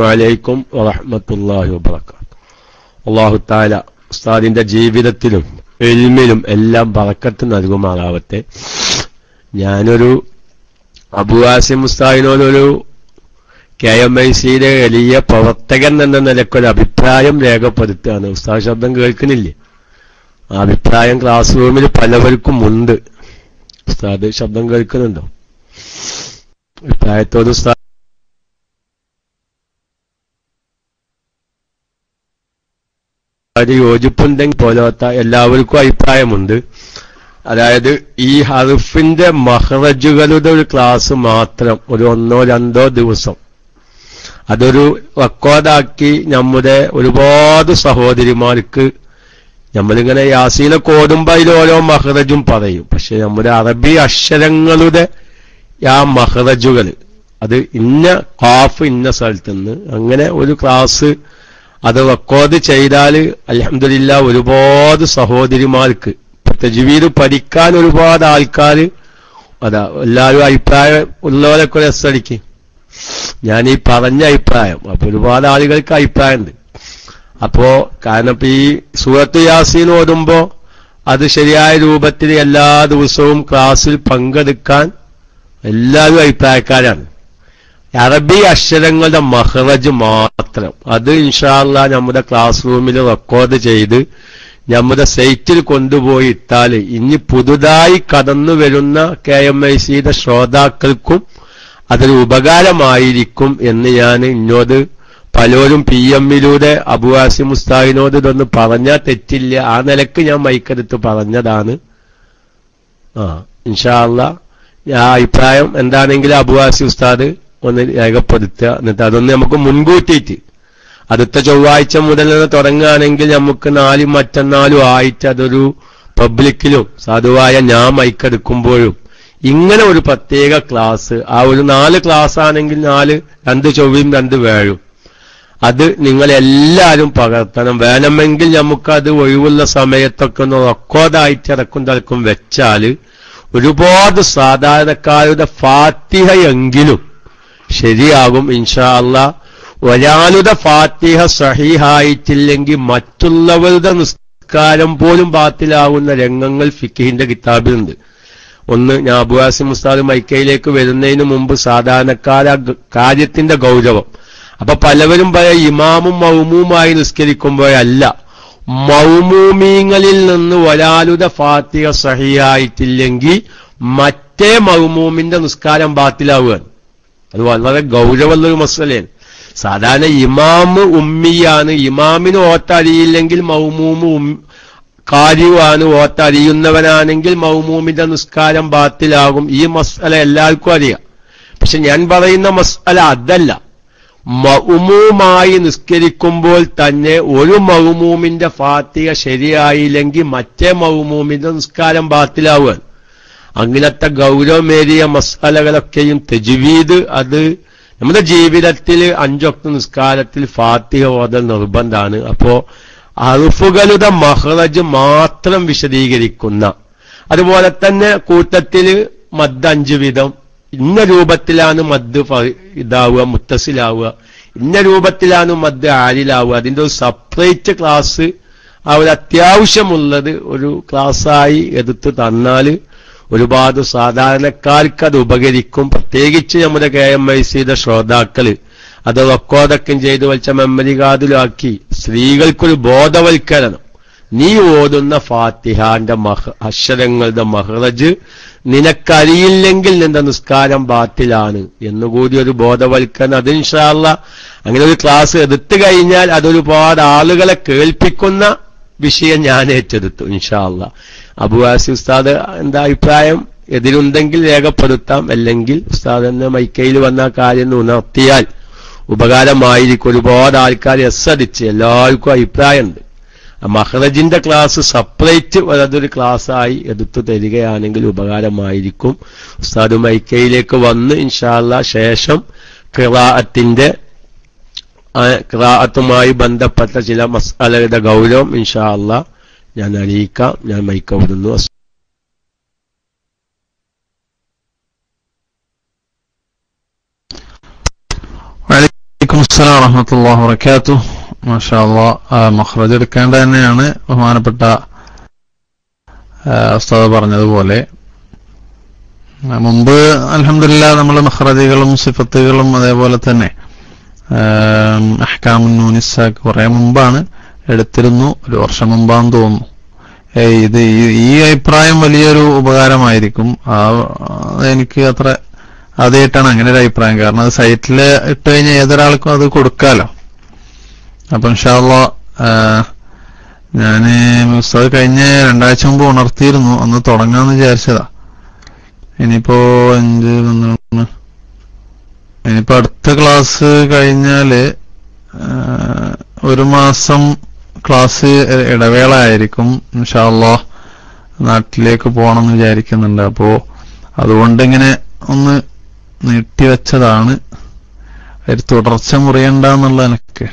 വലൈക്കും വറഹ്മത്തുള്ളാഹി വബറകാത്ത്. അള്ളാഹു താല ഉസ്താദിന്റെ ജീവിതത്തിലും എൽമിലും എല്ലാം ബറക്കത്ത് നൽകുമാറാവട്ടെ. ഞാനൊരു അബുവാസിം ഉസ്താദിനോടൊരു കെ എം ഐ സിയിലെ വലിയ പ്രവർത്തകൻ എന്ന നിലക്കൊരു അഭിപ്രായം രേഖപ്പെടുത്തുകയാണ്. ഉസ്താദ് ശബ്ദം കേൾക്കുന്നില്ലേ? ആ അഭിപ്രായം ക്ലാസ് റൂമിൽ പലവർക്കും ഉണ്ട്. ഉസ്താദ് ശബ്ദം കേൾക്കുന്നുണ്ടോ? അഭിപ്രായത്തോട് ഉസ്താദ് ഒരു യോജിപ്പുണ്ടെങ്കിൽ പോലാത്ത എല്ലാവർക്കും അഭിപ്രായമുണ്ട്. അതായത് ഈ ഹർഫിന്റെ മഹറജുകളുടെ ഒരു ക്ലാസ് മാത്രം ഒരു ഒന്നോ രണ്ടോ ദിവസം. അതൊരു റെക്കോർഡാക്കി നമ്മുടെ ഒരുപാട് സഹോദരിമാർക്ക് നമ്മളിങ്ങനെ യാസീനെ കോടുമ്പോ അതിൽ ഓരോ മഹറജും പറയും. പക്ഷെ നമ്മുടെ അറബി അക്ഷരങ്ങളുടെ ആ മഹറജുകൾ അത് ഇന്ന ഹാഫ് ഇന്ന സ്ഥലത്ത് നിന്ന് അങ്ങനെ ഒരു ക്ലാസ് അത് വക്കോത് ചെയ്താൽ അലഹമില്ല ഒരുപാട് സഹോദരിമാർക്ക് തജ്വീദ് പഠിക്കാൻ ഒരുപാട് ആൾക്കാർ അതാ എല്ലാവരും അഭിപ്രായം ഉള്ളവരൊക്കെ ഒരു എസ്സടിക്ക് ഞാൻ ഈ പറഞ്ഞ അഭിപ്രായം അപ്പൊ ഒരുപാട് ആളുകൾക്ക് അഭിപ്രായമുണ്ട് അപ്പോ കാരണം ഇപ്പൊ ഈ സൂറത്ത് യാസീൻ ഓടുമ്പോ അത് ശരിയായ രൂപത്തിൽ എല്ലാ ദിവസവും ക്ലാസ്സിൽ പങ്കെടുക്കാൻ എല്ലാവരും അഭിപ്രായക്കാരാണ്. അറബി അക്ഷരങ്ങളുടെ മഹറജ് മാത്രം. അത് ഇൻഷാല്ല നമ്മുടെ ക്ലാസ് റൂമിൽ റെക്കോർഡ് ചെയ്ത് നമ്മുടെ സൈറ്റിൽ കൊണ്ടുപോയി ഇട്ടാൽ ഇനി പുതുതായി കടന്നു വരുന്ന കെ എം ഐ സിയുടെ ശ്രോതാക്കൾക്കും അതൊരു ഉപകാരമായിരിക്കും എന്ന് ഞാൻ ഇന്നോട് പലരും പി എമ്മിലൂടെ അബുവാസി മുസ്താഹിനോട് ഇതൊന്ന് പറഞ്ഞാൽ തെറ്റില്ല. ആ നിലയ്ക്ക് ഞാൻ മൈക്കെടുത്ത് പറഞ്ഞതാണ്. ആ ഇൻഷാല്ല ആ അഭിപ്രായം എന്താണെങ്കിലും അബുവാസി ഉസ്താദ് ഒന്ന് രേഖപ്പെടുത്തുക എന്നിട്ട് അതൊന്ന് നമുക്ക് മുൻകൂട്ടിയിട്ട് അടുത്ത ചൊവ്വാഴ്ച മുതൽ തുടങ്ങുകയാണെങ്കിൽ നമുക്ക് നാലും മറ്റന്നാളും ആയിട്ട് അതൊരു പബ്ലിക്കിലും സാധുവായ ഞാൻ മൈക്കെടുക്കുമ്പോഴും ഇങ്ങനെ ഒരു പ്രത്യേക ക്ലാസ് ആ ഒരു നാല് ക്ലാസ് ആണെങ്കിൽ നാല് രണ്ട് ചൊവ്വയും രണ്ട് വേഴും. അത് നിങ്ങൾ എല്ലാവരും പകർത്തണം. വേണമെങ്കിൽ നമുക്കത് ഒഴിവുള്ള സമയത്തൊക്കെ ഒന്ന് റെക്കോർഡായിട്ട് ഇറക്കും തലക്കും വെച്ചാൽ ഒരുപാട് സാധാരണക്കാരുടെ ഫാത്തിഹയെങ്കിലും ശരിയാകും ഇൻഷാ അല്ല. ഒരാളുടെ ഫാത്തിഹ സഹിഹായിട്ടില്ലെങ്കിൽ മറ്റുള്ളവരുടെ നിസ്കാരം പോലും ബാത്തിലാവുന്ന രംഗങ്ങൾ ഫിക്കിഹിന്റെ കിതാബിലുണ്ട്. ഒന്ന് ഞാൻ അബുവാസി മുസ്താദ് മൈക്കയിലേക്ക് വരുന്നതിന് മുമ്പ് സാധാരണക്കാര കാര്യത്തിന്റെ ഗൗരവം. അപ്പൊ പലവരും പറയാം ഇമാമും മൗമുമായി നിസ്കരിക്കുമ്പോഴല്ല മൗമൂമീങ്ങളിൽ നിന്ന് ഒരാളുടെ ഫാത്തിഹ സഹിയായിട്ടില്ലെങ്കിൽ മറ്റേ മൗമൂമിന്റെ നിസ്കാരം ബാത്തിലാവുകയാണ്. അത് വളരെ ഗൗരവമുള്ളൊരു മസലയാണ്. സാധാരണ ഇമാമ് ഉമ്മിയാണ്. ഇമാമിന് ഓത്തറിയില്ലെങ്കിൽ മൗമൂമ് കാര്യമാണ് ഓത്തറിയുന്നവനാണെങ്കിൽ മൗമൂമിന്റെ നിസ്കാരം ബാത്തിലാകും. ഈ മസല എല്ലാവർക്കും അറിയാം. പക്ഷെ ഞാൻ പറയുന്ന മസല അതല്ല. മൗമൂമായി നിസ്കരിക്കുമ്പോൾ തന്നെ ഒരു മൗമൂമിന്റെ ഫാത്തിക ശരിയായില്ലെങ്കിൽ മറ്റേ മൗമൂമിന്റെ നിസ്കാരം ബാത്തിലാവുകയാണ്. അങ്ങനത്തെ ഗൗരവമേറിയ മസാലകളൊക്കെയും തെജുവീദ് അത് നമ്മുടെ ജീവിതത്തിൽ അഞ്ചൊക്കെ നിസ്കാരത്തിൽ ഫാത്തിഹ ഓതൽ നിർബന്ധമാണ് അപ്പോ അറുഫുകളുടെ മഹ്റജ് മാത്രം വിശദീകരിക്കുന്ന അതുപോലെ തന്നെ കൂട്ടത്തിൽ മദ് അഞ്ചു വിധം ഇന്ന രൂപത്തിലാണ് മദ് ഇതാവുക മുത്തസിലാവുക ഇന്ന രൂപത്തിലാണ് മദ് ആരിലാവുക അതിന്റെ ഒരു സെപ്പറേറ്റ് ക്ലാസ് ഒരു അത്യാവശ്യമുള്ളത് ഒരു ക്ലാസ്സായി എടുത്ത് തന്നാൽ ഒരുപാട് സാധാരണക്കാർക്ക് അത് ഉപകരിക്കും. പ്രത്യേകിച്ച് നമ്മുടെ കെ എം ഐ സിയുടെ ശ്രോതാക്കൾ. അത് റെക്കോർഡൊക്കെ ചെയ്തു വെച്ച മെമ്മറി കാർഡിലാക്കി. സ്ത്രീകൾക്കൊരു ബോധവൽക്കരണം. നീ ഓതുന്ന ഫാത്തിഹാന്റെ മഹ അക്ഷരങ്ങളുടെ മഹറജ് നിനക്കറിയില്ലെങ്കിൽ നിന്റെ നിസ്കാരം ബാത്തിലാണ് എന്നുകൂടി ഒരു ബോധവൽക്കരണം. അതിൻഷാല്ല അങ്ങനെ ഒരു ക്ലാസ് എടുത്തു കഴിഞ്ഞാൽ അതൊരുപാട് ആളുകളെ കേൾപ്പിക്കുന്ന വിഷയം ഞാൻ ഏറ്റെടുത്തു ഇൻഷാല്ല അബുവാസി ഉസ്താദ് എന്താ അഭിപ്രായം? എതിരുണ്ടെങ്കിൽ രേഖപ്പെടുത്താം. അല്ലെങ്കിൽ ഉസ്താദ് എന്ന മൈക്കയിൽ വന്ന കാര്യം ഉണർത്തിയാൽ ഉപകാരമായിരിക്കും. ഒരുപാട് ആൾക്കാർ എസ് അടിച്ച് എല്ലാവർക്കും അഭിപ്രായമുണ്ട്. മഹ്റജിന്റെ ക്ലാസ് സെപ്പറേറ്റ് അതൊരു ക്ലാസ്സായി എടുത്തു തരികയാണെങ്കിൽ ഉപകാരമായിരിക്കും. ഉസ്താദ് മൈക്കയിലേക്ക് വന്ന് ഇൻഷാല്ല ശേഷം ഖിറാഅത്തിന്റെ ക്രാഅത്തുമായി ബന്ധപ്പെട്ട ചില മസാലയുടെ ഗൗരവം ഇൻഷാ അല്ല ഞാൻ അറിയിക്കാം ഞാൻ മൈക്കവിടുന്നു വലൈക്കും അസ്സലാം വറഹമത്തല്ലാഹി വബറകാതുഹു. മാഷാ അല്ലാഹ് മഖ്റജ് എടുക്കേണ്ട തന്നെയാണ് ബഹുമാനപ്പെട്ട ഉസ്താദ് പറഞ്ഞതുപോലെ. മുമ്പ് അലഹമില്ല നമ്മൾ മഹ്റജികളും സിഫത്തുകളും അതേപോലെ തന്നെ അഹ്കാമുൻ നൂനിസാക്ക് കുറെ മുമ്പാണ്. എടുത്തിരുന്നു. ഒരു വർഷം മുമ്പാന്ന് തോന്നുന്നു. ഇത് ഈ- അഭിപ്രായം വലിയൊരു ഉപകാരമായിരിക്കും. ആ എനിക്ക് അത്ര ആദ്യമായിട്ടാണ് അങ്ങനെ ഒരു അഭിപ്രായം. കാരണം അത് സൈറ്റിൽ ഇട്ട് കഴിഞ്ഞാൽ ഏതൊരാൾക്കും അത് കൊടുക്കാലോ. അപ്പൊ ഇൻഷാല്ല ഞാൻ ഉസ്താദ് കഴിഞ്ഞ രണ്ടാഴ്ച മുമ്പ് ഉണർത്തിയിരുന്നു. അന്ന് തുടങ്ങാന്ന് വിചാരിച്ചതാ. ഇനിയിപ്പോ അഞ്ച് പന്ത്രണ്ട് ഇനിയിപ്പോ അടുത്ത ക്ലാസ് കഴിഞ്ഞാൽ ഒരു മാസം ക്ലാസ് ഇടവേള ആയിരിക്കും ഇൻഷാല്ല നാട്ടിലേക്ക് പോകണം എന്ന് വിചാരിക്കുന്നുണ്ട്. അപ്പോ അതുകൊണ്ട് ഇങ്ങനെ ഒന്ന് നീട്ടിവെച്ചതാണ് ഒരു തുടർച്ച മുറിയണ്ട മുറിയണ്ടെന്നുള്ള എനിക്ക്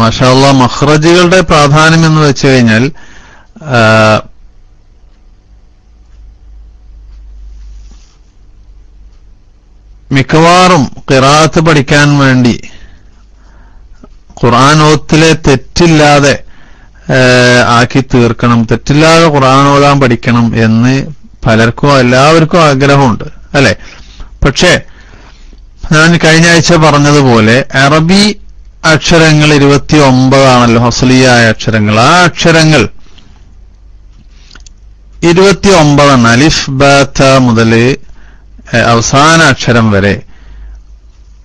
മഷാല്ല മഹ്റജുകളുടെ പ്രാധാന്യം എന്ന് വെച്ച് കഴിഞ്ഞാൽ മിക്കവാറും കിറാത്ത് പഠിക്കാൻ വേണ്ടി ഖുർആൻ ഓത്തിലെ തെറ്റില്ലാതെ ആക്കി തീർക്കണം. തെറ്റില്ലാതെ ഖുർആൻ പഠിക്കണം എന്ന് പലർക്കും എല്ലാവർക്കും ആഗ്രഹമുണ്ട് അല്ലെ? പക്ഷേ ഞാൻ കഴിഞ്ഞ ആഴ്ച പറഞ്ഞതുപോലെ അറബി അക്ഷരങ്ങൾ ഇരുപത്തി ഒമ്പതാണല്ലോ ഹസ്ലിയായ അക്ഷരങ്ങൾ. ആ അക്ഷരങ്ങൾ ഇരുപത്തി ഒമ്പതെണ്ണം അലിഫ് ബാത്ത മുതൽ അവസാന അക്ഷരം വരെ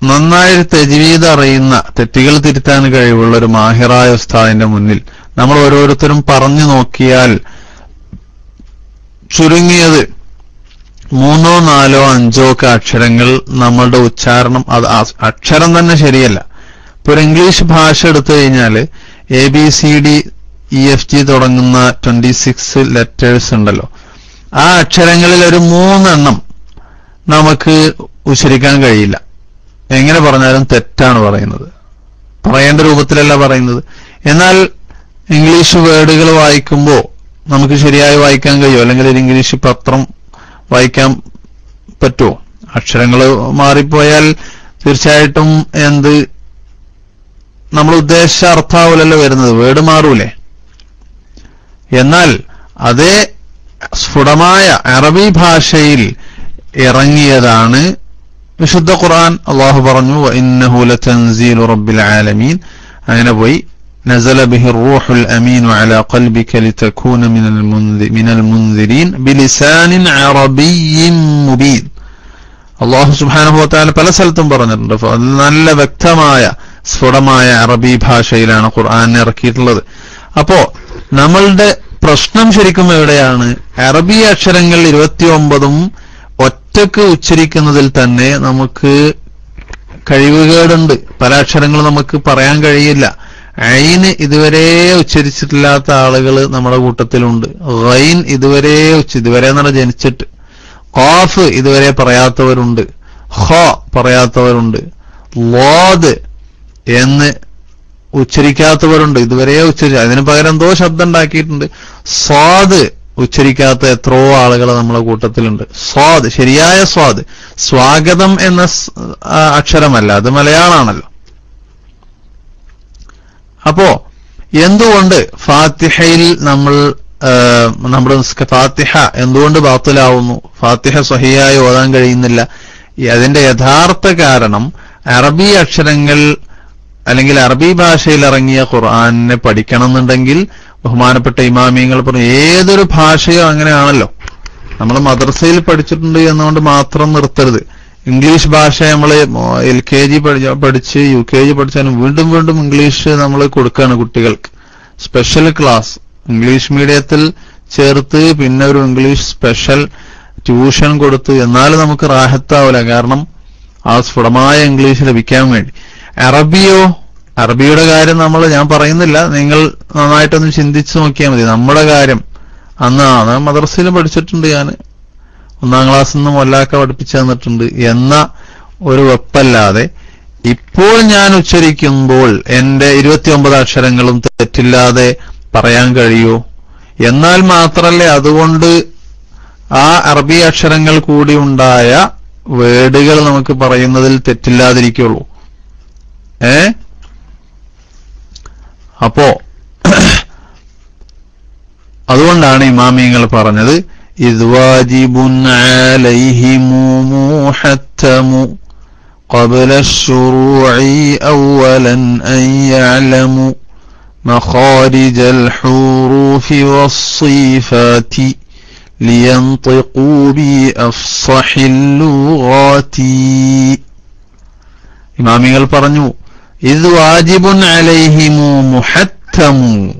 നന്നായി തെജീത് അറിയുന്ന തെറ്റുകൾ തിരുത്താൻ കഴിവുള്ള ഒരു മാഹിറായ ഉസ്താദിന്റെ മുന്നിൽ നമ്മൾ ഓരോരുത്തരും പറഞ്ഞു നോക്കിയാൽ ചുരുങ്ങിയത് മൂന്നോ നാലോ അഞ്ചോ ഒക്കെ അക്ഷരങ്ങൾ നമ്മളുടെ ഉച്ചാരണം അത് അക്ഷരം തന്നെ ശരിയല്ല. ഇപ്പൊ ഒരു ഇംഗ്ലീഷ് ഭാഷ എടുത്തു കഴിഞ്ഞാൽ A B C D E F G തുടങ്ങുന്ന ട്വന്റി സിക്സ് ലെറ്റേഴ്സ് ഉണ്ടല്ലോ. ആ അക്ഷരങ്ങളിൽ ഒരു മൂന്നെണ്ണം നമുക്ക് ഉച്ചരിക്കാൻ കഴിയില്ല. എങ്ങനെ പറഞ്ഞാലും തെറ്റാണ് പറയുന്നത്. പറയേണ്ട രൂപത്തിലല്ല പറയുന്നത്. എന്നാൽ ഇംഗ്ലീഷ് വേർഡുകൾ വായിക്കുമ്പോൾ നമുക്ക് ശരിയായി വായിക്കാൻ കഴിയുമോ? അല്ലെങ്കിൽ ഒരു ഇംഗ്ലീഷ് പത്രം വായിക്കാൻ പറ്റുമോ? അക്ഷരങ്ങൾ മാറിപ്പോയാൽ തീർച്ചയായിട്ടും എന്ത്? നമ്മൾ ഉദ്ദേശിച്ച അർത്ഥാവൂലല്ലോ വരുന്നത്. വേർഡ് മാറൂലേ. എന്നാൽ അതേ സ്ഫുടമായ അറബി ഭാഷയിൽ ഇറങ്ങിയതാണ് വിശുദ്ധ ഖുർആൻ അള്ളാഹു പറഞ്ഞു ഇന്നഹു ലതൻസീലു റബ്ബിൽ ആലമീൻ അങ്ങനെ പോയി نزل به الروح الأمين على قلبك لتكون من المنذ- من المنذرين بلسان عربي مبين അള്ളാഹു സുബാനഹു താല പല സ്ഥലത്തും പറഞ്ഞിട്ടുണ്ട് അപ്പൊ അത് നല്ല വ്യക്തമായ സ്ഫുടമായ അറബി ഭാഷയിലാണ് ഖുർആൻ ഇറക്കിയിട്ടുള്ളത് അപ്പോ നമ്മളുടെ പ്രശ്നം ശരിക്കും എവിടെയാണ് അറബി അക്ഷരങ്ങൾ ഇരുപത്തിയൊമ്പതും ഒറ്റയ്ക്ക് ഉച്ചരിക്കുന്നതിൽ തന്നെ നമുക്ക് കഴിവുകേടുണ്ട്. പല അക്ഷരങ്ങൾ നമുക്ക് പറയാൻ കഴിയില്ല. ഐന് ഇതുവരെ ഉച്ചരിച്ചിട്ടില്ലാത്ത ആളുകൾ നമ്മുടെ കൂട്ടത്തിലുണ്ട്. റൈൻ ഇതുവരെ ഉച്ച ഇതുവരെ എന്നാണ് ജനിച്ചിട്ട്. ഖാഫ് ഇതുവരെ പറയാത്തവരുണ്ട്. ഹ പറയാത്തവരുണ്ട്. ലോദ് എന്ന് ഉച്ചരിക്കാത്തവരുണ്ട്. ഇതുവരെ ഉച്ചരിച്ച അതിന് പകരം എന്തോ ശബ്ദം ഉണ്ടാക്കിയിട്ടുണ്ട്. സ്വാദ് ഉച്ചരിക്കാത്ത എത്രയോ ആളുകൾ നമ്മളെ കൂട്ടത്തിലുണ്ട്. സ്വാദ് ശരിയായ സ്വാദ്. സ്വാഗതം എന്ന അക്ഷരമല്ല അത് മലയാളാണല്ലോ. അപ്പോ എന്തുകൊണ്ട് ഫാത്തിഹയിൽ നമ്മൾ നമ്മുടെ ഫാത്തിഹ എന്തുകൊണ്ട് ബാത്തിലാവുന്നു? ഫാത്തിഹ സഹിയായി ഓതാൻ കഴിയുന്നില്ല. അതിന്റെ യഥാർത്ഥ കാരണം അറബി അക്ഷരങ്ങൾ അല്ലെങ്കിൽ അറബി ഭാഷയിൽ ഇറങ്ങിയ ഖുർആാനിനെ പഠിക്കണം എന്നുണ്ടെങ്കിൽ ബഹുമാനപ്പെട്ട ഇമാമിയങ്ങൾ പറഞ്ഞു ഏതൊരു ഭാഷയോ അങ്ങനെയാണല്ലോ. നമ്മൾ മദ്രസയിൽ പഠിച്ചിട്ടുണ്ട് എന്നുകൊണ്ട് മാത്രം നിർത്തരുത്. ഇംഗ്ലീഷ് ഭാഷ നമ്മൾ എൽ കെ ജി പഠിച്ച് യു കെ ജി പഠിച്ചാലും വീണ്ടും വീണ്ടും ഇംഗ്ലീഷ് നമ്മൾ കൊടുക്കുകയാണ് കുട്ടികൾക്ക്. സ്പെഷ്യൽ ക്ലാസ് ഇംഗ്ലീഷ് മീഡിയത്തിൽ ചേർത്ത് പിന്നെ ഒരു ഇംഗ്ലീഷ് സ്പെഷ്യൽ ട്യൂഷൻ കൊടുത്ത് എന്നാലും നമുക്ക് റാഹത്താവില്ല. കാരണം ആ സ്ഫുടമായ ഇംഗ്ലീഷ് ലഭിക്കാൻ വേണ്ടി. അറബിയോ അറബിയുടെ കാര്യം നമ്മൾ ഞാൻ പറയുന്നില്ല. നിങ്ങൾ നന്നായിട്ടൊന്ന് ചിന്തിച്ചു നോക്കിയാൽ മതി. നമ്മുടെ കാര്യം അന്നാണ് മദ്രസയിൽ പഠിച്ചിട്ടുണ്ട് ഞാൻ. ഒന്നാം ക്ലാസ് നിന്ന് മൊല്ലാക്ക പഠിപ്പിച്ചു തന്നിട്ടുണ്ട് എന്ന ഒരു വെപ്പല്ലാതെ ഇപ്പോൾ ഞാൻ ഉച്ചരിക്കുമ്പോൾ എന്റെ ഇരുപത്തിയൊമ്പത് അക്ഷരങ്ങളും തെറ്റില്ലാതെ പറയാൻ കഴിയൂ. എന്നാൽ മാത്രല്ലേ അതുകൊണ്ട് ആ അറബി അക്ഷരങ്ങൾ കൂടി ഉണ്ടായ വേർഡുകൾ നമുക്ക് പറയുന്നതിൽ തെറ്റില്ലാതിരിക്കുള്ളൂ. ഏ? അപ്പോ അതുകൊണ്ടാണ് ഇമാമിയങ്ങൾ പറഞ്ഞത് ഇത് വാജിബുൻ അലൈഹിമു മുഹത്തമു قبل الشروع أولا أن يعلموا مخارج الحروف والصفات لينطقوا بأفصح اللغات ഇമാമികൾ പറഞ്ഞു ഇത് വാജിബുൻ അലൈഹിമു മുഹത്തമു.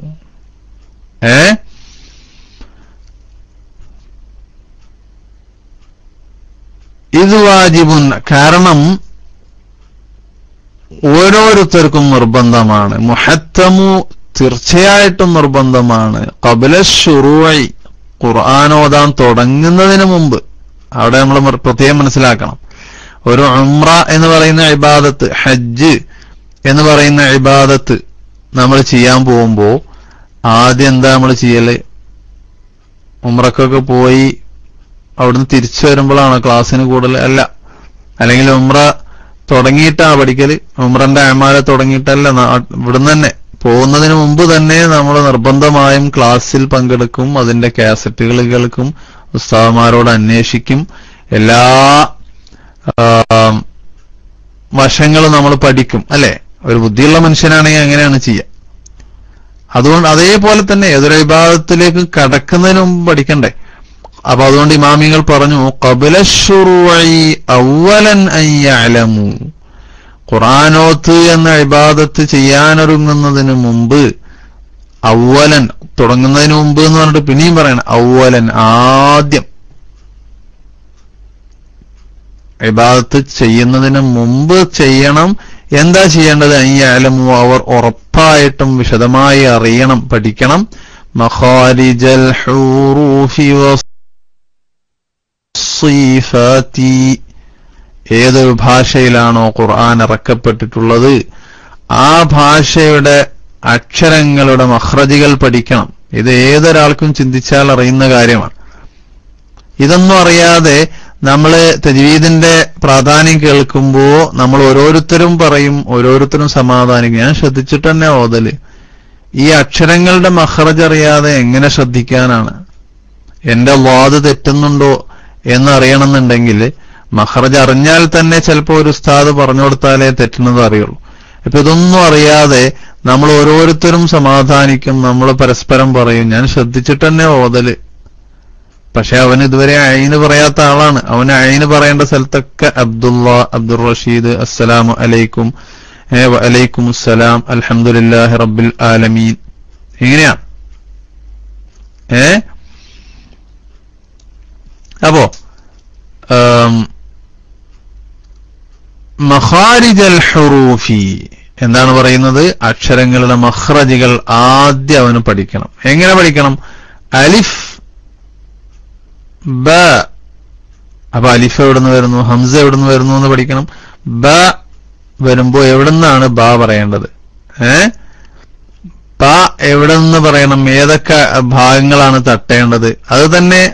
ഏ? ഇത് വാജിബുൻ കാരണം ഓരോരുത്തർക്കും നിർബന്ധമാണ്. മുഹത്തമു തീർച്ചയായിട്ടും നിർബന്ധമാണ്. കബല ഷുറുവായി ഖുർആൻ ഓതാൻ തുടങ്ങുന്നതിന് മുമ്പ്. അവിടെ നമ്മൾ പ്രത്യേകം മനസ്സിലാക്കണം. ഒരു ഉംറ എന്ന് പറയുന്ന ഇബാദത്ത് ഹജ്ജ് എന്ന് പറയുന്ന ഇബാദത്ത് നമ്മൾ ചെയ്യാൻ പോകുമ്പോ ആദ്യം എന്താ നമ്മൾ ചെയ്യൽ? ഉമ്രക്കൊക്കെ പോയി അവിടുന്ന് തിരിച്ചു വരുമ്പോഴാണ് ക്ലാസ്സിന് കൂടുതൽ? അല്ല. അല്ലെങ്കിൽ ഉമ്ര തുടങ്ങിയിട്ടാ പഠിക്കൽ? ഉമ്രന്റെ അമാല തുടങ്ങിയിട്ടല്ല ഇവിടുന്ന് തന്നെ. പോകുന്നതിന് മുമ്പ് തന്നെ നമ്മൾ നിർബന്ധമായും ക്ലാസ്സിൽ പങ്കെടുക്കും. അതിന്റെ കാസറ്റുകൾ കേൾക്കും. ഉസ്താവന്മാരോട് അന്വേഷിക്കും. എല്ലാ വശങ്ങളും നമ്മൾ പഠിക്കും. അല്ലെ? ഒരു ബുദ്ധിയുള്ള മനുഷ്യനാണെങ്കിൽ അങ്ങനെയാണ് ചെയ്യുക അതുകൊണ്ട് അതേപോലെ തന്നെ ഏതൊരു വിഭാഗത്തിലേക്ക് കടക്കുന്നതിന് മുമ്പ് പഠിക്കണ്ടേ? അപ്പൊ അതുകൊണ്ട് ഇമാമിങ്ങൾ പറഞ്ഞു കബലഷുറുവഴി ഖുറാനോത്ത് എന്ന ഇബാദത്ത് ചെയ്യാനൊരുങ്ങുന്നതിന് മുമ്പ് ഔവലൻ തുടങ്ങുന്നതിന് മുമ്പ് എന്ന് പറഞ്ഞിട്ട് പിന്നെയും പറയണം ഔവലൻ ആദ്യം. ഇബാദത്ത് ചെയ്യുന്നതിന് മുമ്പ് ചെയ്യണം എന്താ ചെയ്യേണ്ടത്? അയ്യാലമു അവർ ഉറപ്പായിട്ടും വിശദമായി അറിയണം പഠിക്കണം. മഖാരിജൽ ഏതൊരു ഭാഷയിലാണോ ഖുർആൻ ഇറക്കപ്പെട്ടിട്ടുള്ളത്? ആ ഭാഷയുടെ അക്ഷരങ്ങളുടെ മഹ്റജികൾ പഠിക്കണം. ഇത് ഏതൊരാൾക്കും ചിന്തിച്ചാൽ അറിയുന്ന കാര്യമാണ്. ഇതൊന്നും അറിയാതെ നമ്മൾ തജ്വീദിന്റെ പ്രാധാന്യം കേൾക്കുമ്പോ നമ്മൾ ഓരോരുത്തരും പറയും ഓരോരുത്തരും സമാധാനിക്കും. ഞാൻ ശ്രദ്ധിച്ചിട്ട് തന്നെ ഓതൽ. ഈ അക്ഷരങ്ങളുടെ മഹ്റജ് അറിയാതെ എങ്ങനെ ശ്രദ്ധിക്കാനാണ്? എന്റെ വാദ് തെറ്റുന്നുണ്ടോ എന്നറിയണമെന്നുണ്ടെങ്കിൽ മഹ്റജ് അറിഞ്ഞാൽ തന്നെ ചിലപ്പോൾ ഒരു ഉസ്താദ് പറഞ്ഞു കൊടുത്താലേ തെറ്റുന്നത് അറിയുള്ളൂ. ഇപ്പൊ ഇതൊന്നും അറിയാതെ നമ്മൾ ഓരോരുത്തരും സമാധാനിക്കും നമ്മൾ പരസ്പരം പറയും. ഞാൻ ശ്രദ്ധിച്ചിട്ട് തന്നെ ഓതൽ. പക്ഷെ അവൻ ഇതുവരെ അയിന് പറയാത്ത ആളാണ്. അവൻ അയിന് പറയേണ്ട സ്ഥലത്തൊക്കെ അബ്ദുള്ള അബ്ദുൾ റഷീദ് അസ്സലാമു അലൈക്കും അലൈക്കും അസ്സലാം അൽഹംദുലില്ലാഹി റബ്ബിൽ ആലമീൻ. എങ്ങനെയാ ഏ? അപ്പോ മഹാരിജൽ ഹുറൂഫി എന്താണ് പറയുന്നത്? അക്ഷരങ്ങളുടെ മഹ്റജികൾ ആദ്യം അവന് പഠിക്കണം. എങ്ങനെ പഠിക്കണം? അലിഫ് ബ. അപ്പൊ അലിഫ് എവിടുന്ന് വരുന്നു? ഹംസ എവിടുന്ന് വരുന്നു എന്ന് പഠിക്കണം. ബ വരുമ്പോ എവിടുന്നാണ് ബ പറയേണ്ടത്? ഏ? പ എവിടെ നിന്ന് പറയണം? ഏതൊക്കെ ഭാഗങ്ങളാണ് തട്ടേണ്ടത്? അത് തന്നെ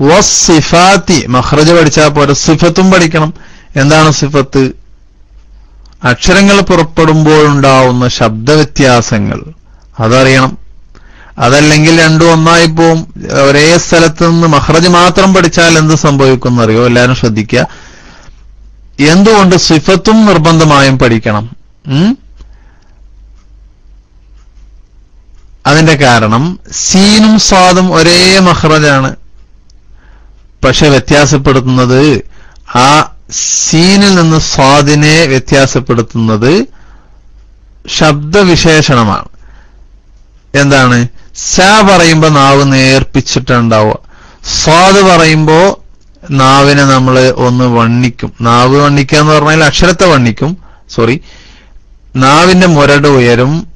വസിഫാത്തി മഹ്റജ് പഠിച്ചാൽ പോരെ. സിഫത്തും പഠിക്കണം. എന്താണ് സിഫത്ത്? അക്ഷരങ്ങൾ പുറപ്പെടുമ്പോഴുണ്ടാവുന്ന ശബ്ദവ്യത്യാസങ്ങൾ. അതറിയണം. അതല്ലെങ്കിൽ രണ്ടും ഒന്നായി പോവും. ഒരേ സ്ഥലത്ത് നിന്ന് മഹ്റജ് മാത്രം പഠിച്ചാൽ എന്ത് സംഭവിക്കും എന്നറിയോ എല്ലാവരും ശ്രദ്ധിക്കുക. എന്തുകൊണ്ട് സിഫത്തും നിർബന്ധമായും പഠിക്കണം? അതിന്റെ കാരണം സീനും സ്വാദും ഒരേ മഹ്റജാണ്. പക്ഷെ വ്യത്യാസപ്പെടുത്തുന്നത് ആ സീനിൽ നിന്ന് സ്വാദിനെ വ്യത്യാസപ്പെടുത്തുന്നത് ശബ്ദവിശേഷണമാണ്. എന്താണ്? സ പറയുമ്പോൾ നാവ് നേർപ്പിച്ചിട്ടുണ്ടാവുക. സ്വാദ് പറയുമ്പോ നാവിനെ നമ്മൾ ഒന്ന് വണ്ണിക്കും. നാവ് വണ്ണിക്കുക എന്ന് പറഞ്ഞാൽ അക്ഷരത്തെ വണ്ണിക്കും. സോറി. നാവിന്റെ മുരട് ഉയരും.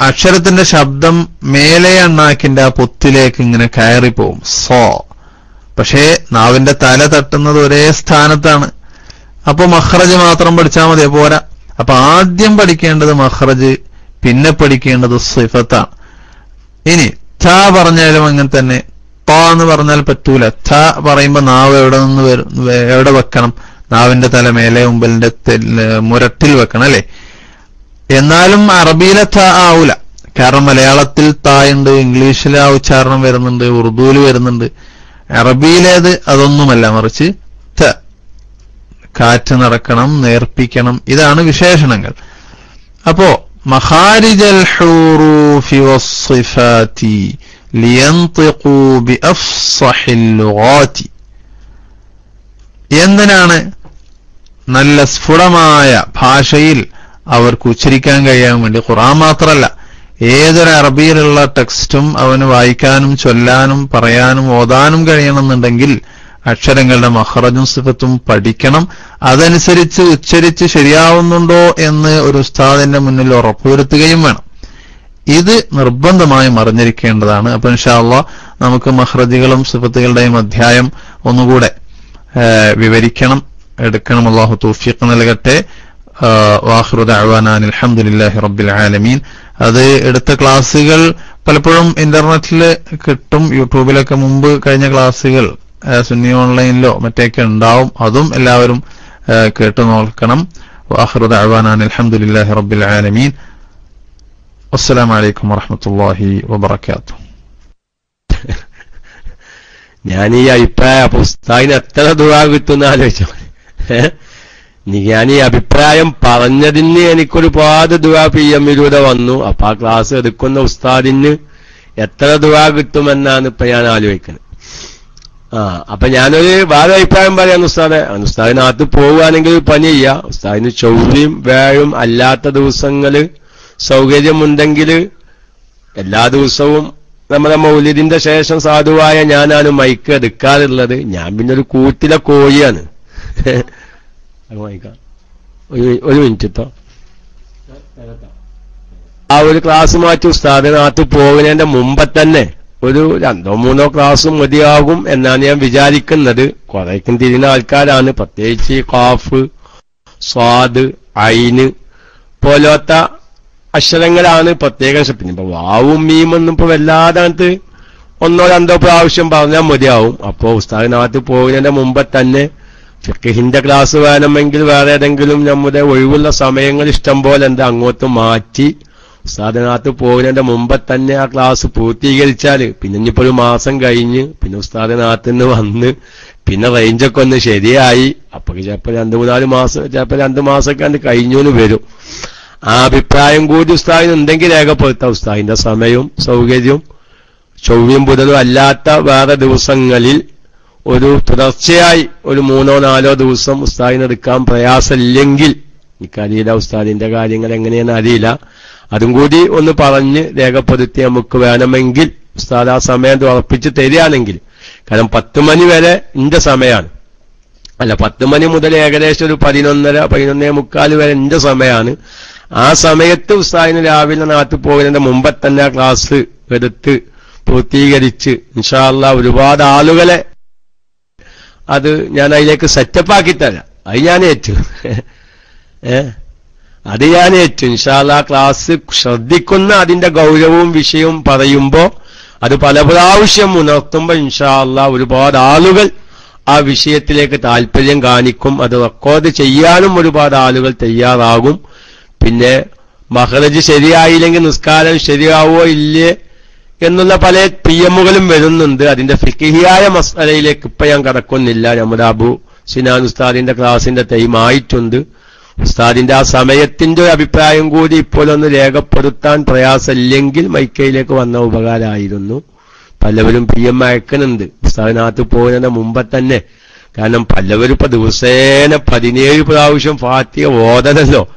അക്ഷരത്തിന്റെ ശബ്ദം മേലെ അണ്ണാക്കിന്റെ ആ പൊത്തിലേക്ക് ഇങ്ങനെ കയറിപ്പോവും. സോ. പക്ഷേ നാവിന്റെ തല തട്ടുന്നത് ഒരേ സ്ഥാനത്താണ്. അപ്പൊ മഹ്റജ് മാത്രം പഠിച്ചാൽ മതി പോരാ. അപ്പൊ ആദ്യം പഠിക്കേണ്ടത് മഹ്റജ് പിന്നെ പഠിക്കേണ്ടത് സിഫത്താണ്. ഇനി ത പറഞ്ഞാലും അങ്ങനെ തന്നെ. ത എന്ന് പറഞ്ഞാൽ പറ്റൂല. ത പറയുമ്പോ നാവ് എവിടെ നിന്ന് വരും എവിടെ വെക്കണം? നാവിന്റെ തല മേലെ മുമ്പിലിന്റെ തെല്ല് മുരട്ടിൽ വെക്കണം അല്ലെ? എന്നാലും അറബിയിലെ ത ആവൂല. കാരണം മലയാളത്തിൽ തായുണ്ട് ഇംഗ്ലീഷിൽ ആ ഉച്ചാരണം വരുന്നുണ്ട് ഉറുദുവിൽ വരുന്നുണ്ട്. അറബിയിലേത് അതൊന്നുമല്ല മറിച്ച് ത കാറ്റ് നടക്കണം നേർപ്പിക്കണം ഇതാണ് വിശേഷണങ്ങൾ. അപ്പോ മഹാരിജൽ ഹൂറൂഫി വസ്സിഫാതി ലിയൻതിഖൂ ബിഅഫ്സഹിൽ ലുഗാതി. എന്തിനാണ് നല്ല സ്ഫുടമായ ഭാഷയിൽ അവർക്ക് ഉച്ചരിക്കാൻ കഴിയാൻ വേണ്ടി? ഖുറാൻ മാത്രമല്ല ഏതൊരു അറബിയിലുള്ള ടെക്സ്റ്റും അവന് വായിക്കാനും ചൊല്ലാനും പറയാനും ഓതാനും കഴിയണമെന്നുണ്ടെങ്കിൽ അക്ഷരങ്ങളുടെ മഹറജും സിഫത്തും പഠിക്കണം. അതനുസരിച്ച് ഉച്ചരിച്ച് ശരിയാവുന്നുണ്ടോ എന്ന് ഒരു ഉസ്താദിന്റെ മുന്നിൽ ഉറപ്പുവരുത്തുകയും വേണം. ഇത് നിർബന്ധമായും അറിഞ്ഞിരിക്കേണ്ടതാണ് അപ്പൊ ഇൻഷാല്ല നമുക്ക് മഹ്റജുകളും സിഫത്തുകളുടെയും അധ്യായം ഒന്നുകൂടെ വിവരിക്കണം. എടുക്കണം. അള്ളാഹു തൂഫിക്ക് നൽകട്ടെ. വാഹൃദ അഹ്വാനാൻ അൽഹംദുലില്ലാഹി റബ്ബിൽ ആലമീൻ. അത് എടുത്ത ക്ലാസ്സുകൾ പലപ്പോഴും ഇന്റർനെറ്റിൽ കിട്ടും. യൂട്യൂബിലൊക്കെ മുമ്പ് കഴിഞ്ഞ ക്ലാസ്സുകൾ സുന്നി ഓൺലൈനിലോ മറ്റേക്കെ ഉണ്ടാവും. അതും എല്ലാവരും കേട്ടു നോക്കണം. വാഹൃദ അഹ്വാനാൻ അൽഹംദുലില്ലാഹി റബ്ബിൽ ആലമീൻ. അസ്സലാമു അലൈക്കും വറഹ്മത്തുള്ളാഹി വബറകാതുഹു. ഞാൻ ഈ അഭിപ്രായ പുസ്തകത്തിന് എത്ര ദുവാ കിട്ടുന്ന ആലോചിച്ചു ഞാൻ ഈ അഭിപ്രായം പറഞ്ഞതിന് എനിക്കൊരുപാട് ദുവാ പി എമ്മിലൂടെ വന്നു. അപ്പൊ ആ ക്ലാസ് എടുക്കുന്ന ഉസ്താദിന് എത്ര ദുവാ കിട്ടുമെന്നാണ് ഇപ്പൊ ഞാൻ ആലോചിക്കുന്നത് ആ അപ്പൊ ഞാനൊരു വേറെ അഭിപ്രായം പറയാം ഉസ്താദെ. ഉസ്താദിനകത്ത് പോവുകയാണെങ്കിൽ പണി ചെയ്യ. ഉസ്താദിന് ചൊവ്വയും വേഴും അല്ലാത്ത ദിവസങ്ങൾ സൗകര്യമുണ്ടെങ്കിൽ എല്ലാ ദിവസവും നമ്മുടെ മൗലിദിന്റെ ശേഷം സാധുവായ ഞാനാണ് മൈക്ക് എടുക്കാറുള്ളത്. ഞാൻ പിന്നെ ഒരു കൂട്ടിലെ കോഴിയാണ്. ഒരു മിനിറ്റ് ഇപ്പൊ. ആ ഒരു ക്ലാസ് മാറ്റി ഉസ്താദിനകത്ത് പോകുന്നതിന്റെ മുമ്പ് തന്നെ ഒരു രണ്ടോ മൂന്നോ ക്ലാസ് മതിയാകും എന്നാണ് ഞാൻ വിചാരിക്കുന്നത്. കുറേക്കും തിരിയുന്ന ആൾക്കാരാണ്. പ്രത്യേകിച്ച് കാഫ് സ്വാദ് ഐന് പോലത്തെ അക്ഷരങ്ങളാണ് പ്രത്യേകം ശ്രദ്ധിക്കുന്നത്. വാവും മീമൊന്നും ഇപ്പൊ വല്ലാതായിട്ട് ഒന്നോ രണ്ടോ പ്രാവശ്യം പറഞ്ഞാൽ മതിയാവും. അപ്പോ ഉസ്താദിനകത്ത് പോകുന്നതിന്റെ മുമ്പ് തന്നെ ഫിഖഹിന്റെ ക്ലാസ് വേണമെങ്കിൽ വേറെ ഏതെങ്കിലും നമ്മുടെ ഒഴിവുള്ള സമയങ്ങൾ ഇഷ്ടം പോലെ എന്താ അങ്ങോട്ട് മാറ്റി ഉസ്താദിനകത്ത് പോകുന്നതിന്റെ മുമ്പ് തന്നെ ആ ക്ലാസ് പൂർത്തീകരിച്ചാൽ പിന്നെ ഇനിയിപ്പോ ഒരു മാസം കഴിഞ്ഞ് പിന്നെ ഉസ്താദിനകത്ത് നിന്ന് വന്ന് പിന്നെ റേഞ്ചൊക്കെ ഒന്ന് ശരിയായി. അപ്പൊ ചിലപ്പോ രണ്ടു മൂന്നാൽ മാസം ചിലപ്പോ രണ്ടു മാസമൊക്കെ അത് കഴിഞ്ഞു എന്ന് വരും. ആ അഭിപ്രായം കൂടി ഉസ്താദിന് ഉണ്ടെങ്കിൽ രേഖപ്പെടുത്താം ഉസ്താദിന്റെ സമയവും സൗകര്യവും. ചൊവ്വയും ബുധനും അല്ലാത്ത വേറെ ദിവസങ്ങളിൽ ഒരു തുടർച്ചയായി ഒരു മൂന്നോ നാലോ ദിവസം ഉസ്താദിനെടുക്കാൻ പ്രയാസമില്ലെങ്കിൽ എനിക്കറിയില്ല ഉസ്താദിന്റെ കാര്യങ്ങൾ എങ്ങനെയെന്ന് അറിയില്ല. അതും കൂടി ഒന്ന് പറഞ്ഞ് രേഖപ്പെടുത്തി നമുക്ക് വേണമെങ്കിൽ ഉസ്താദ് ആ സമയം ഉറപ്പിച്ച് തരികയാണെങ്കിൽ. കാരണം പത്ത് മണി വരെ എന്റെ സമയമാണ്. അല്ല പത്ത് മണി മുതൽ ഏകദേശം ഒരു പതിനൊന്നര പതിനൊന്നേ മുക്കാൽ വരെ എന്റെ സമയമാണ്. ആ സമയത്ത് ഉസ്താദിന് രാവിലെ നാട്ടിൽ പോകുന്നതിന്റെ മുമ്പ് തന്നെ ആ ക്ലാസ് എടുത്ത് പൂർത്തീകരിച്ച് ഇൻഷാല്ല ഒരുപാട് ആളുകളെ അത് ഞാൻ അതിലേക്ക് സെറ്റപ്പ് ആക്കി തരാം. അത് ഞാൻ ഏറ്റു. ഏ? അത് ഞാൻ ഏറ്റു ഇൻഷാല്ല ക്ലാസ് ശ്രദ്ധിക്കുന്ന അതിന്റെ ഗൗരവവും വിഷയവും പറയുമ്പോ അത് പല പ്രാവശ്യം ഉണർത്തുമ്പോ ഇൻഷാല്ല ഒരുപാട് ആളുകൾ ആ വിഷയത്തിലേക്ക് താല്പര്യം കാണിക്കും അത് റെക്കോർഡ് ചെയ്യാനും ഒരുപാട് ആളുകൾ തയ്യാറാകും. പിന്നെ മഹറജ് ശരിയായില്ലെങ്കിൽ നിസ്കാരം ശരിയാവോ ഇല്ലേ എന്നുള്ള പല പി എമ്മുകളും വരുന്നുണ്ട്. അതിന്റെ ഫിക്കിഹിയായ മസലയിലേക്ക് ഇപ്പൊ ഞാൻ കടക്കുന്നില്ല. നമ്മുടെ അബു സിനാൻ ഉസ്താദിന്റെ ക്ലാസിന്റെ ടൈം ഉസ്താദിന്റെ ആ സമയത്തിന്റെ ഒരു അഭിപ്രായം കൂടി ഇപ്പോഴൊന്ന് രേഖപ്പെടുത്താൻ പ്രയാസമില്ലെങ്കിൽ മൈക്കയിലേക്ക് വന്ന ഉപകാരമായിരുന്നു. പലവരും പി എം അയക്കുന്നുണ്ട്. ഉസ്താദിനകത്ത് പോകുന്നതിന് മുമ്പ് തന്നെ. കാരണം പലവരും ഇപ്പൊ ദിവസേന പതിനേഴ് പ്രാവശ്യം ഫാത്തിക ഓതനല്ലോ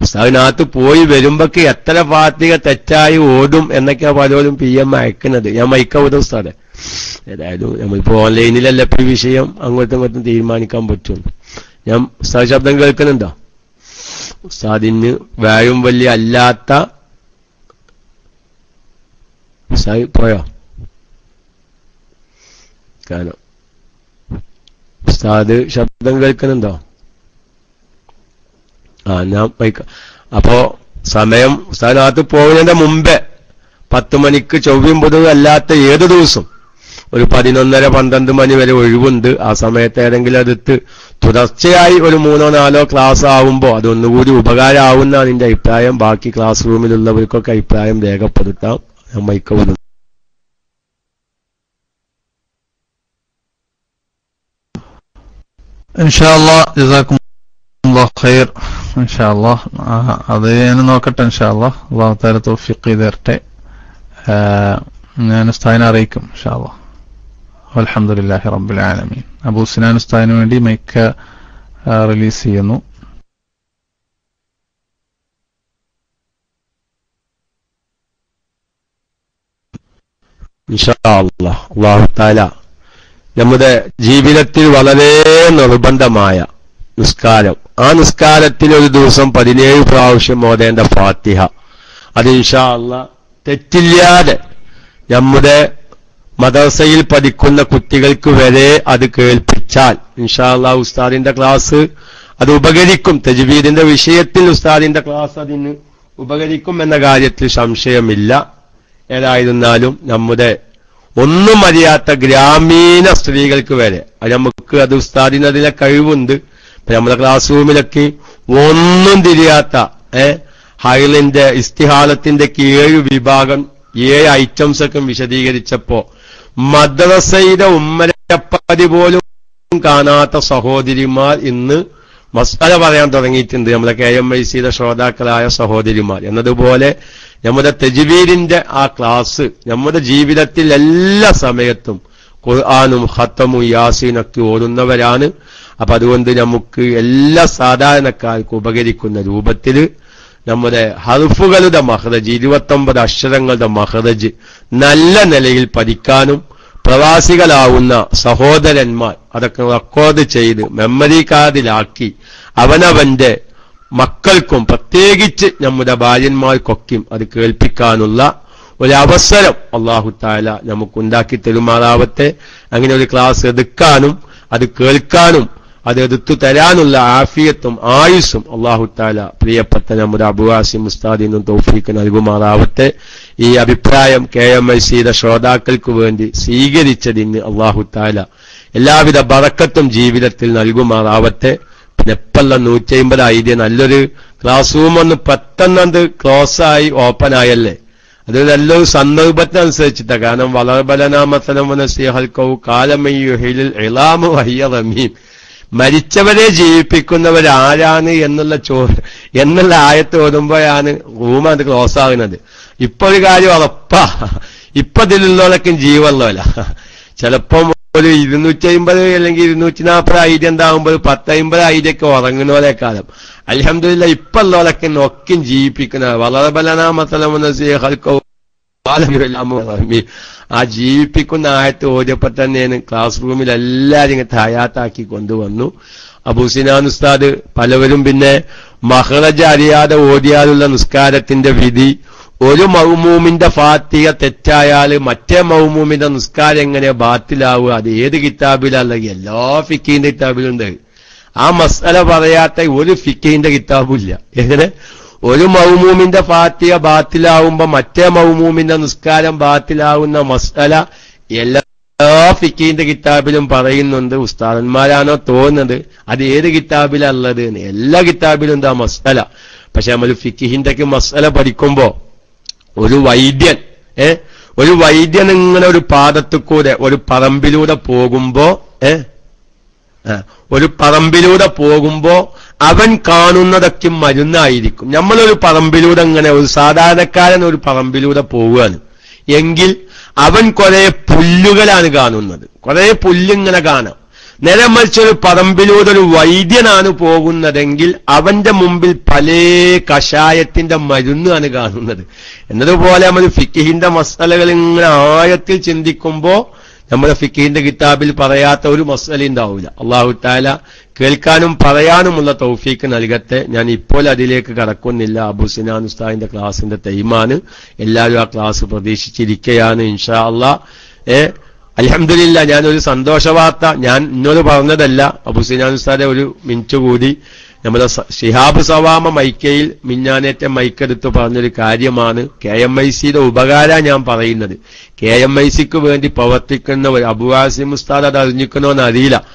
ഉസ്താദിനകത്ത് പോയി വരുമ്പോക്ക് എത്ര ഫാത്തിക തെറ്റായി ഓടും എന്നൊക്കെയാ പലരും പി എം അയക്കുന്നത് ഞാൻ മൈക്ക ഉസ്താദെ. ഏതായാലും നമ്മളിപ്പോ ഓൺലൈനിലല്ല ഇപ്പൊ ഈ വിഷയം അങ്ങോട്ടും ഇങ്ങോട്ടും തീരുമാനിക്കാൻ പറ്റുള്ളൂ. ഞാൻ ഉസ്താദ് ശബ്ദം കേൾക്കുന്നുണ്ടോ? ഉസ്താദിന് വ്യായും വലിയ അല്ലാത്ത പോയോ? കാരണം ഉസ്താദ് ശബ്ദം കേൾക്കുന്നുണ്ടോ? ആ ഞാൻ വൈക്ക അപ്പോ സമയം ഉസ്താദിനകത്ത് പോകുന്നതിന്റെ മുമ്പേ പത്ത് മണിക്ക് ചൊവ്വയും ബുധനും അല്ലാത്ത ഏത് ദിവസം? ഒരു പതിനൊന്നര പന്ത്രണ്ട് മണി വരെ ഒഴിവുണ്ട്. ആ സമയത്ത് ഏതെങ്കിലും അടുത്ത് തുടർച്ചയായി ഒരു മൂന്നോ നാലോ ക്ലാസ് ആവുമ്പോൾ അതൊന്നുകൂടി ഉപകാരമാവുന്നതാണ് എന്റെ അഭിപ്രായം. ബാക്കി ക്ലാസ് റൂമിലുള്ളവർക്കൊക്കെ അഭിപ്രായം രേഖപ്പെടുത്താം. ഇൻഷാല്ലാ ജസാക്കും ഖൈർ. അത് ഞാൻ നോക്കട്ടെ ഇൻഷാല്ലാ അള്ളാഹു താല ചെയ്ത് തരട്ടെ ഞാൻ ഉസ്താദിനെ അറിയിക്കും ഇൻഷാല്ലാ അൽഹംദുലില്ലാഹി റബ്ബിൽ ആലമീൻ. അബൂ സിനാൻ ഉസ്താദിന് വേണ്ടി മൈക്ക റിലീസ് ചെയ്യുന്നു. നമ്മുടെ ജീവിതത്തിൽ വളരെ നിർബന്ധമായ നിസ്കാരം. ആ നിസ്കാരത്തിൽ ഒരു ദിവസം പതിനേഴ് പ്രാവശ്യം ഓതേണ്ട ഫാത്തിഹ. അത് ഇൻഷാ അള്ള തെറ്റില്ലാതെ നമ്മുടെ മദർസയിൽ പഠിക്കുന്ന കുട്ടികൾക്ക് വരെ അത് കേൾപ്പിച്ചാൽ. ഇൻഷാല്ല ഉസ്താദിന്റെ ക്ലാസ് അത് ഉപകരിക്കും. തജ്വീദിന്റെ വിഷയത്തിൽ ഉസ്താദിന്റെ ക്ലാസ് അതിന് ഉപകരിക്കും എന്ന കാര്യത്തിൽ സംശയമില്ല. ഏതായിരുന്നാലും നമ്മുടെ ഒന്നും അറിയാത്ത ഗ്രാമീണ സ്ത്രീകൾക്ക് വരെ. നമുക്ക് അത് ഉസ്താദിന് അതിലെ കഴിവുണ്ട്. നമ്മുടെ ക്ലാസ് റൂമിലൊക്കെ ഒന്നും തിരിയാത്ത ഹൈലിന്റെ ഇസ്തിഹാലത്തിന്റെ ഏഴ് വിഭാഗം ഏഴ് ഐറ്റംസ് ഒക്കെ വിശദീകരിച്ചപ്പോ മദ്രസയുടെ ഉമ്മരപ്പതി പോലും കാണാത്ത സഹോദരിമാർ ഇന്ന് മസാല പറയാൻ തുടങ്ങിയിട്ടുണ്ട്. നമ്മുടെ കെ എം ഐ സിയുടെ ശ്രോതാക്കളായ സഹോദരിമാർ. എന്നതുപോലെ നമ്മുടെ തെജുവീരിന്റെ ആ ക്ലാസ് നമ്മുടെ ജീവിതത്തിൽ എല്ലാ സമയത്തും ഖുർആാനും ഹത്തമും യാസീനൊക്കെ ഓടുന്നവരാണ് അപ്പൊ അതുകൊണ്ട് നമുക്ക് എല്ലാ സാധാരണക്കാർക്കും ഉപകരിക്കുന്ന രൂപത്തിൽ നമ്മുടെ ഹർഫുകളുടെ മഹറജ് ഇരുപത്തൊമ്പത് അക്ഷരങ്ങളുടെ മഹദജ് നല്ല നിലയിൽ പഠിക്കാനും പ്രവാസികളാവുന്ന സഹോദരന്മാർ അതൊക്കെ റെക്കോർഡ് ചെയ്ത് മെമ്മറി കാർഡിലാക്കി അവനവന്റെ മക്കൾക്കും പ്രത്യേകിച്ച് നമ്മുടെ ഭാര്യന്മാർക്കൊക്കെയും അത് കേൾപ്പിക്കാനുള്ള ഒരവസരം അള്ളാഹു താല നമുക്കുണ്ടാക്കി തെരുമാറാവട്ടെ. അങ്ങനെ ഒരു ക്ലാസ് എടുക്കാനും അത് കേൾക്കാനും അത് എടുത്തു തരാനുള്ള ആഫിയത്തും ആയുസ്സും അള്ളാഹു താല പ്രിയപ്പെട്ട നമ്മുടെ അബുവാസി മുസ്താദി നിന്നും തൗഫീക്ക് നൽകുമാറാവട്ടെ. ഈ അഭിപ്രായം കെ എം ഐ സിയുടെ ശ്രോതാക്കൾക്ക് വേണ്ടി സ്വീകരിച്ചതിന് അള്ളാഹു താല എല്ലാവിധ ബറക്കത്തും ജീവിതത്തിൽ നൽകുമാറാവട്ടെ. പിന്നെ നൂറ്റി അമ്പത് ഐഡിയ നല്ലൊരു ക്ലാസ് റൂം ഒന്ന് പെട്ടെന്നത് ക്ലോസ് ആയി ഓപ്പൺ ആയല്ലേ അത് നല്ലൊരു സന്ദർഭത്തിനനുസരിച്ചിട്ടാണ് കാരണം വളർബലനാമസനം സിഹൽക്കവും കാലമയ്യുഹിലിൽ ഇളാമു വയ്യ മരിച്ചവരെ ജീവിപ്പിക്കുന്നവരാരാണ് എന്നുള്ള ചോ എന്നുള്ള ആയത്ത് ഓടുമ്പോഴാണ് റൂം അത് ക്ലോസ് ആകുന്നത്. ഇപ്പൊ ഒരു കാര്യം ഉറപ്പാ. ഇപ്പൊ ഇതിലുള്ളവരൊക്കെ ജീവനുള്ളവല്ല ചിലപ്പം ഒരു ഇരുന്നൂറ്റി അമ്പത് അല്ലെങ്കിൽ ഇരുന്നൂറ്റി നാൽപ്പത് ഐഡി എന്താകുമ്പോൾ പത്തമ്പത് ഐഡിയൊക്കെ ഉറങ്ങുന്നവരെ കാലം അലഹമില്ല ഇപ്പൊ ഉള്ളവരൊക്കെ ഒക്കെ ജീവിപ്പിക്കുന്ന. വളരെ ബലനാമത്തലമെന്ന ആ ജീവിപ്പിക്കുന്ന ആയത്ത് ഓടിയപ്പോ തന്നെയാണ് ക്ലാസ് റൂമിൽ എല്ലാരും ഇങ്ങനെ തയ്യാത്താക്കി കൊണ്ടുവന്നു. അബൂസിനാൻ ഉസ്താദ് പലവരും പിന്നെ മഹറജ അറിയാതെ ഓടിയാലുള്ള നിസ്കാരത്തിന്റെ വിധി ഒരു മൗമൂമിന്റെ ഫാത്തിക തെറ്റായാൽ മറ്റേ മൗമൂമിന്റെ നിസ്കാരം എങ്ങനെ ബാത്തിലാവുക? അത് ഏത് കിതാബിലല്ല എല്ലാ ഫിക്കീന്റെ കിതാബിലുണ്ട്. ആ മസല പറയാത്ത ഒരു ഫിക്കീന്റെ കിതാബില്ല എങ്ങനെ? ഒരു മൗമൂമിന്റെ ഫാത്തിയ ബാത്തിലാവുമ്പോ മറ്റേ മൗമൂമിന്റെ നിസ്കാരം ബാത്തിലാവുന്ന മസല എല്ലാ ഫിക്കീന്റെ കിതാബിലും പറയുന്നുണ്ട്. ഉസ്താദന്മാരാണോ തോന്നുന്നത്? അത് ഏത് കിതാബിലുള്ളത് എല്ലാ കിതാബിലും എന്താ മസല പക്ഷെ നമ്മൾ ഫിക്കിഹിന്റെ മസല പഠിക്കുമ്പോ ഒരു വൈദ്യൻ ഏ? ഒരു വൈദ്യൻ ഇങ്ങനെ ഒരു പാദത്തു കൂടെ ഒരു പറമ്പിലൂടെ പോകുമ്പോ ഏ? ഒരു പറമ്പിലൂടെ പോകുമ്പോ അവൻ കാണുന്നതൊക്കെ മരുന്നായിരിക്കും. നമ്മളൊരു പറമ്പിലൂടെ അങ്ങനെ ഒരു സാധാരണക്കാരൻ ഒരു പറമ്പിലൂടെ പോവുകയാണ്. എങ്കിൽ അവൻ കുറെ പുല്ലുകളാണ് കാണുന്നത്. കുറെ പുല്ലിങ്ങനെ കാണാം. നേരെ മറിച്ചൊരു പറമ്പിലൂടെ ഒരു വൈദ്യനാണ് പോകുന്നതെങ്കിൽ അവന്റെ മുമ്പിൽ പല കഷായത്തിന്റെ മരുന്നാണ് കാണുന്നത്. എന്നതുപോലെ നമ്മൾ ഫിക്കിഹിന്റെ മസലകൾ ഇങ്ങനെ ആഴത്തിൽ ചിന്തിക്കുമ്പോ നമ്മുടെ ഫിക്കിഹിന്റെ കിതാബിൽ പറയാത്ത ഒരു മസല ഉണ്ടാവില്ല. അള്ളാഹു താല കേൾക്കാനും പറയാനുമുള്ള തൗഫീക്ക് നൽകട്ടെ. ഞാൻ ഇപ്പോൾ അതിലേക്ക് കടക്കുന്നില്ല. അബു സിനാൻ ഉസ്താദിന്റെ ക്ലാസിന്റെ തൈമാണ് എല്ലാവരും ആ ക്ലാസ് പ്രതീക്ഷിച്ചിരിക്കുകയാണ് ഇൻഷാ അല്ല ഏ അലഹമില്ല ഞാനൊരു സന്തോഷ വാർത്ത ഞാൻ ഇന്നോട് പറഞ്ഞതല്ല. അബുസിനാൻ ഉസ്താദെ ഒരു മിനിറ്റ് കൂടി. നമ്മുടെ ഷിഹാബ് സവാമ മൈക്കയിൽ മിഞ്ഞാനേറ്റ മൈക്കെടുത്ത് പറഞ്ഞൊരു കാര്യമാണ്. കെ എം ഐ സിയുടെ ഉപകാര ഞാൻ പറയുന്നത്. കെ എം ഐ സിക്ക് വേണ്ടി പ്രവർത്തിക്കുന്ന ഒരു അബുവാസിം ഉസ്താദ് അത് അറിഞ്ഞിക്കണോന്ന് അറിയില്ല.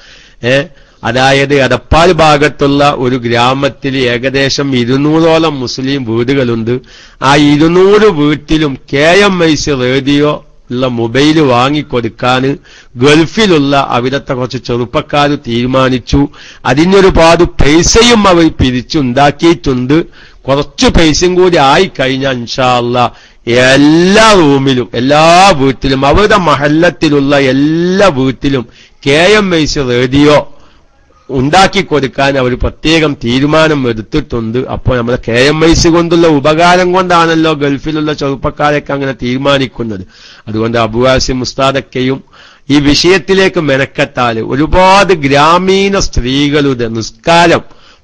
ഏ അതായത് എടപ്പാൾ ഭാഗത്തുള്ള ഒരു ഗ്രാമത്തിൽ ഏകദേശം ഇരുന്നൂറോളം മുസ്ലിം വീടുകളുണ്ട്. ആ ഇരുന്നൂറ് വീട്ടിലും K M I C radio ഉള്ള മൊബൈൽ വാങ്ങിക്കൊടുക്കാൻ ഗൾഫിലുള്ള അവിടത്തെ കുറച്ച് ചെറുപ്പക്കാർ തീരുമാനിച്ചു. അതിനൊരുപാട് പൈസയും അവർ പിരിച്ചുണ്ടാക്കിയിട്ടുണ്ട്. കുറച്ച് പൈസയും കൂടി ആയിക്കഴിഞ്ഞാൽ ഇൻഷാല്ല എല്ലാ റൂമിലും എല്ലാ വീട്ടിലും അവരുടെ മഹല്ലത്തിലുള്ള എല്ലാ വീട്ടിലും K M I C radio ഉണ്ടാക്കി കൊടുക്കാൻ അവർ പ്രത്യേകം തീരുമാനം എടുത്തിട്ടുണ്ട്. അപ്പോൾ നമ്മുടെ കെ എം ഐ സി കൊണ്ടുള്ള ഉപകാരം കൊണ്ടാണല്ലോ ഗൾഫിലുള്ള ചെറുപ്പക്കാരൊക്കെ അങ്ങനെ തീരുമാനിക്കുന്നത്. അതുകൊണ്ട് അബുവാസി മുസ്താദക്കയും ഈ വിഷയത്തിലേക്ക് മെനക്കെട്ടാൽ ഒരുപാട് ഗ്രാമീണ സ്ത്രീകളുടെ നിസ്കാരം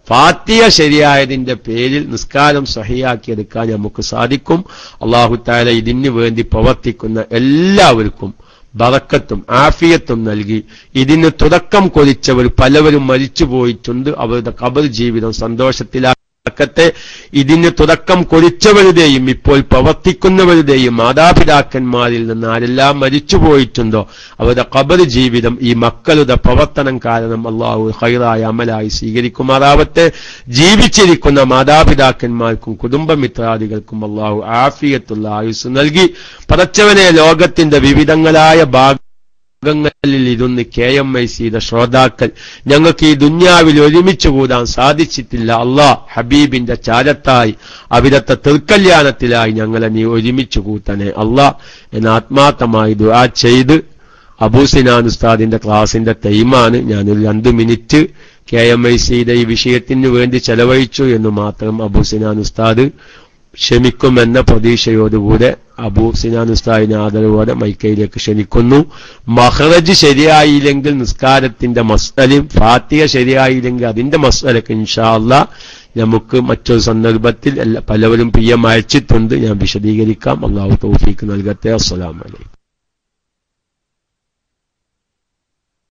ഫാത്തിയ ശരിയായതിന്റെ പേരിൽ നിസ്കാരം സഹിയാക്കിയെടുക്കാൻ നമുക്ക് സാധിക്കും. അള്ളാഹുത്താല ഇതിനു വേണ്ടി പ്രവർത്തിക്കുന്ന എല്ലാവർക്കും ബറക്കത്തും ആഫിയത്തും നൽകി. ഇതിന് തുടക്കം കൊതിച്ചവർ പലവരും മരിച്ചുപോയിട്ടുണ്ട്. അവരുടെ കബർ ജീവിതം സന്തോഷത്തിലാക്കട്ടെ ഇതിന് തുടക്കം കൊതിച്ചവരുടെയും ഇപ്പോൾ പ്രവർത്തിക്കുന്നവരുടെയും മാതാപിതാക്കന്മാരിൽ നിന്ന് ആരെല്ലാം മരിച്ചു പോയിട്ടുണ്ടോ? അവരുടെ കബർ ജീവിതം ഈ മക്കളുടെ പ്രവർത്തനം കാരണം അള്ളാഹു ഹൈറായ അമലായി സ്വീകരിക്കുമാറാവട്ടെ. ജീവിച്ചിരിക്കുന്ന മാതാപിതാക്കന്മാർക്കും കുടുംബമിത്രാദികൾക്കും അള്ളാഹു ആഫിയത്തുള്ള ആയുസ് നൽകി. പടച്ചവനെ ലോകത്തിന്റെ വിവിധങ്ങളായ ഭാഗ ഭാഗങ്ങളിൽ ഇരുന്ന് കെ എം ഐ സിയുടെ ശ്രോതാക്കൾ. ഞങ്ങൾക്ക് ഈ ദുന്യാവിൽ ഒരുമിച്ച് കൂടാൻ സാധിച്ചിട്ടില്ല. അള്ളാ ഹബീബിന്റെ ചാരത്തായി അവിടത്തെ തൃക്കല്യാണത്തിലായി ഞങ്ങളെ നീ ഒരുമിച്ച് കൂട്ടണേ. അള്ളാ എന്ന ആത്മാർത്ഥമായി ദുആ ചെയ്ത് അബൂസിനാൻ ഉസ്താദിന്റെ ക്ലാസിന്റെ ടൈമാണ് ഞാനൊരു രണ്ട് മിനിറ്റ് കെ എം ഐ സിയുടെ ഈ വിഷയത്തിന് വേണ്ടി ചെലവഴിച്ചു എന്ന് മാത്രം അബൂസിനാൻ ഉസ്താദ് ക്ഷമിക്കുമെന്ന പ്രതീക്ഷയോടുകൂടെ അബൂ സിനാൻ ഉസ്താദിനെ ആദരവോടെ മൈക്കയിലേക്ക് ക്ഷണിക്കുന്നു. മഹ്റജ് ശരിയായില്ലെങ്കിൽ നിസ്കാരത്തിന്റെ മസ്തലും ഫാത്തിയ ശരിയായില്ലെങ്കിൽ അതിന്റെ മസ്തലൊക്കെ ഇൻഷാല്ല നമുക്ക് മറ്റൊരു സന്ദർഭത്തിൽ പലവരും പലവരും പ്രിയം അയച്ചിട്ടുണ്ട്. ഞാൻ വിശദീകരിക്കാം. അള്ളാഹു തൗഫീക്ക് നൽകട്ടെ. അസ്സലാമലൈക്കും